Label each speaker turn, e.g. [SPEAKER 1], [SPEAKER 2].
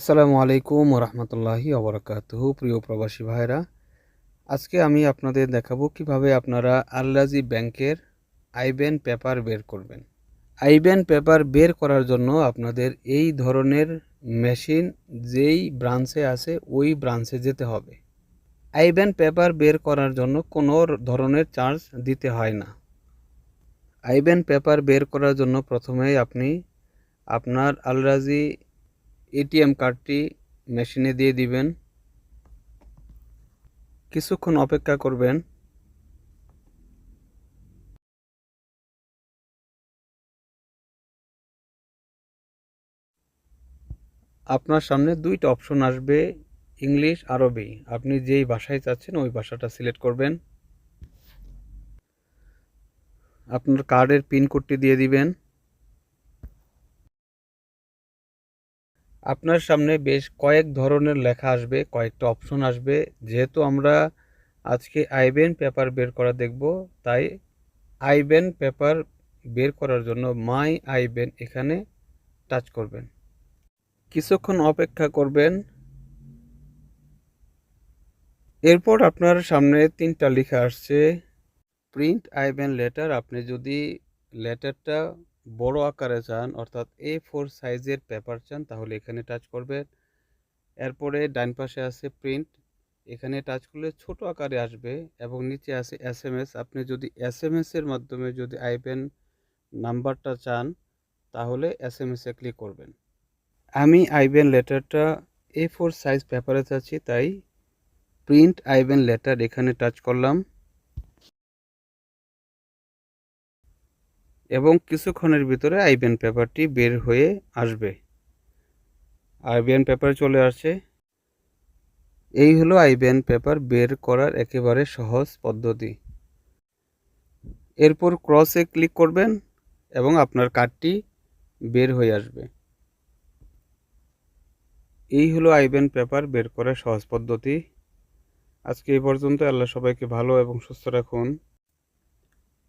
[SPEAKER 1] আসসালামু আলাইকুম রহমতুল্লাহি অবরাকাতুহু প্রিয় প্রবাসী ভাইরা আজকে আমি আপনাদের দেখাবো কীভাবে আপনারা আল্লাজি ব্যাংকের আইবেন পেপার বের করবেন। আইবেন পেপার বের করার জন্য আপনাদের এই ধরনের মেশিন যেই ব্রাঞ্চে আছে, ওই ব্রাঞ্চে যেতে হবে। আইবেন পেপার বের করার জন্য কোনো ধরনের চার্জ দিতে হয় না। আইবেন পেপার বের করার জন্য প্রথমেই আপনি আপনার আলরাজি এটিএম কার্ডটি মেশিনে দিয়ে দিবেন। কিছুক্ষণ অপেক্ষা করবেন। আপনার সামনে দুইটা অপশন আসবে, ইংলিশ, আরবি। আপনি যেই ভাষায় চাচ্ছেন, ওই ভাষাটা সিলেক্ট করবেন। আপনার কার্ডের পিন কোডটি দিয়ে দিবেন। আপনার সামনে বেশ কয়েক ধরনের লেখা আসবে, কয়েকটা অপশন আসবে। যেহেতু আমরা আজকে আইবেন পেপার বের করা দেখব, তাই আইবেন পেপার বের করার জন্য মাই আইবেন এখানে টাচ করবেন। কিছুক্ষণ অপেক্ষা করবেন। এরপর আপনার সামনে তিনটা লেখা আসছে। প্রিন্ট আইবেন লেটার আপনি যদি লেটারটা বড় আকারে চান, অর্থাৎ এ ফোর সাইজের পেপার চান, তাহলে এখানে টাচ করবেন এরপরে ডান পাশে আছে প্রিন্ট এখানে টাচ করলে ছোট আকারে আসবে এবং নিচে আছে এস এম এস আপনি যদি এস এম এসের মাধ্যমে যদি আইবেন নাম্বারটা চান, তাহলে এস এম এসে ক্লিক করবেন। আমি আইবেন লেটারটা এ ফোর সাইজ পেপারে চাচ্ছি, তাই প্রিন্ট আইবেন লেটার এখানে টাচ করলাম। এবং কিছুক্ষণের ভিতরে আইবিএন পেপারটি বের হয়ে আসবে। আইবিএন পেপার চলে আসছে। এই হলো আইবিএন পেপার বের করার একেবারে সহজ পদ্ধতি। এরপর ক্রসে ক্লিক করবেন এবং আপনার কার্ডটি বের হয়ে আসবে। এই হলো আইবেন পেপার বের করার সহজ পদ্ধতি। আজকে এই পর্যন্ত। আল্লাহ সবাইকে ভালো এবং সুস্থ রাখুন।